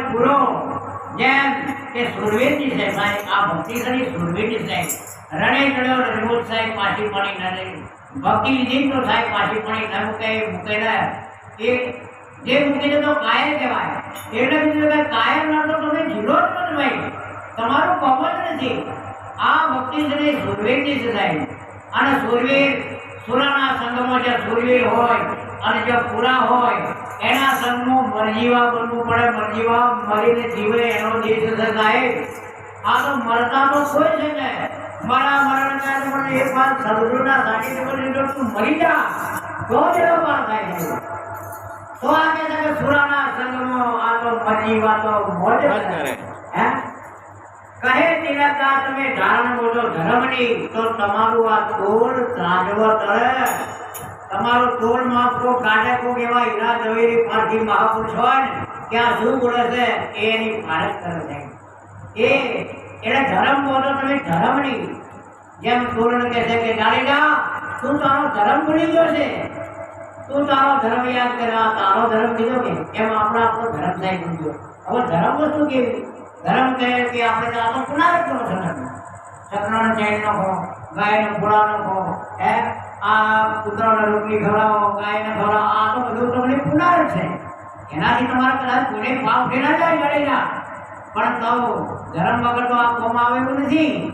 પૂરો. જેમ કે સુરવીરજી છે ભાઈ, આ ભક્તિ કરી સુરવીરજી સાહેબ. રણે ચડ્યો રજમૂત સાહેબ પાછી પડી ન ભક્તિ લીધી તો સાહેબ પાછી પડી ન મૂકે, મૂકેલા એ જે મૂકી દે તો કાયર કહેવાય. એટલે બીજું કે કાયર ના તો તમે જીરો જ મત ભાઈ. તમારું કોમ જ નથી. આ ભક્તિ છે સુરવીરજી સાહેબ. અને સુરવીર સુરાના સંગમાં જે પૂર્વી હોય અને જે પૂરા હોય, એના સંગમાં મરજીવા બનવું પડે. મરજીવા મરીને જીવે એનો દેશ થાય આ તો મરતા તો કોઈ છે ને. મારા મરણ કાળ મને એક વાર સદગુરુના સાનિધ્ય પર તું મરી જા. તો જ પાર થાય છે. તો આ કે પુરાના સંગમાં, આ તો મરજીવા તો મોજ કરે. કહે તમે ધારણ બોલો, ધર્મની, તો તમારું આ તોલ ત્રાજવો તળે. તમારો તોલ માપકો કાઢે કો એવા હીરા ઝવેરી પારથી મહાપુરુષ હોય ને કે શું બોલે છે? એની ભારત કરે છે. એ એટલે ધર્મ બોલો તમે ધર્મની. જેમ તોરણ કહે છે કે જાણીલા તું તારો ધર્મ ભૂલી ગયો છે. તું તારો ધર્મ યાદ કરા તારો ધર્મ કીધો કે, એમ આપણો આપણો ધર્મ થાય ભૂલ્યો હવે ધર્મ વસ્તુ કેવી? ધર્મ કહે કે આપણે તો આ તો પુનરાવર્ત કરો છો ધર્મ સકરાનો ચેન નો ખો, ગાયનો ઘોડાનો ખો. હે? આ કૂતરાને રોટલી ખવડાવો, ગાયને ખવડાવો, આ તો બધું તમને પુનાર છે. એનાથી તમારા કદાચ ગુણે ભાવ ફેરા જાય લડેલા પણ તો ધર્મ વગર તો આ કોમ આવે એવું નથી.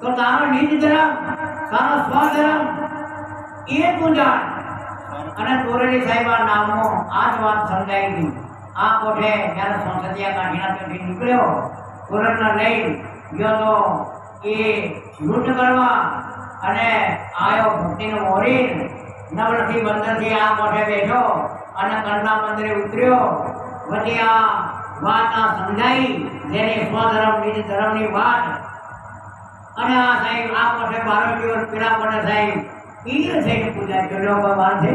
તો તારો નિજ ધર્મ, તારો સ્વધર્મ, એ તું જાણ. અને તોરેલી સાહેબા નામનો આ જ વાત સમજાઈ ગઈ. આ કોઠે જ્યારે સંસદીય કાઢીના પેટી નીકળ્યો તોરણના લઈ ગયો તો એ લૂંટ કરવા અને આયો ભક્તિનો મોરી નવલથી બંદરથી આ કોઠે બેઠો અને કંડલા મંદિરે ઉતર્યો. પછી આ વાત આ સમજાઈ જેની સ્વધર્મ બીજી ધર્મની વાત. અને આ સાહેબ, આ કોઠે બારો દિવસ પીડા પડે સાહેબ પીર થઈને પૂજા કર્યો ભગવાન છે?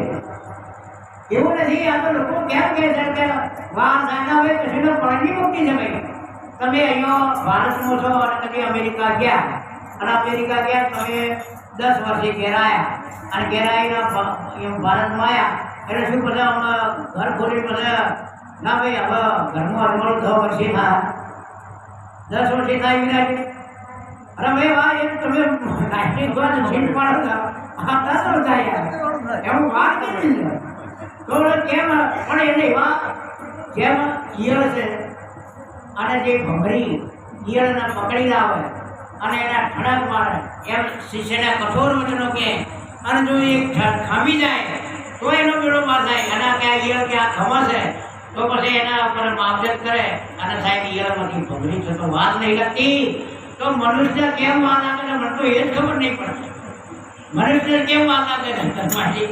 એવું નથી, આ તો લોકો કેમ કહે છે કે વાર સાંજા હવે કૃષ્ણ પડની મુક્તિ છે ભાઈ તમે અહીંયા ભારતનો છો અને તમે અમેરિકા ગયા, અને અમેરિકા ગયા તમે દસ વર્ષે ઘેર આવ્યા અને ઘેર આવીને ભ- અહીંયા ભારતમાં આવ્યા એટલે શું બધા ઘર ખોલી બધા, ના ભાઈ, હવે ઘરનું અજમાડું દસ વર્ષે થાય. દસ વર્ષે થાય વિરાજ અરે ભાઈ વાહ એ તમે રાષ્ટ્રીય ધ્વજ છીન પાડો છો. આ દસ વર્ષ થાય એમ વાર કેમ છે તો કેમ? પણ એને એવા જેમ ઈયળ છે, અને જે ભમરી ઈયળને પકડી લાવે, અને એના ઠડક મારે, એમ શિષ્યને કઠોર વચનો કે અને જો એ ખામી જાય, તો એનો બેડો પાર થાય, અને કે આ ઈયળ કે આ છે, તો પછી એના ઉપર માવજત કરે, અને સાહેબ, ઈયળમાંથી ભમરી છે તો વાત નહીં લાગતી તો મનુષ્ય કેમ વાત છે? મને તો એ જ ખબર નહીં પડતી. મનુષ્ય કેમ વાત આવે છે? ધર્માજી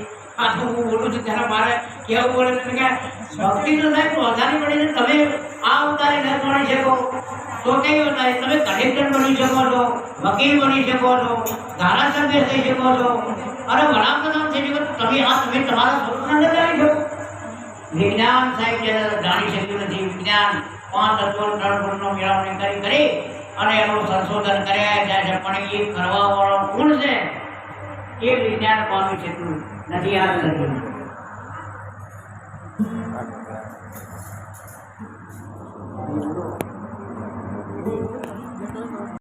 છું મારે કેવું બોલે છે કે ભક્તિ તો તમે આ અવતારે ન તો અવતારે? તમે કલેક્ટર બની શકો છો, વકીલ બની શકો છો, ધારાસભ્ય થઈ શકો છો. અરે તમે તમે તમારા સ્વપ્ન ન જાણી શકો. જાણી શક્યું નથી. વિજ્ઞાન પાંચ તત્વો ત્રણ ગુણનો મેળવણી કરી કરી અને એનું સંશોધન કર્યા. જાય છે એ કરવા વાળો કોણ છે, એ વિજ્ઞાન પામી શક્યું. આ નથી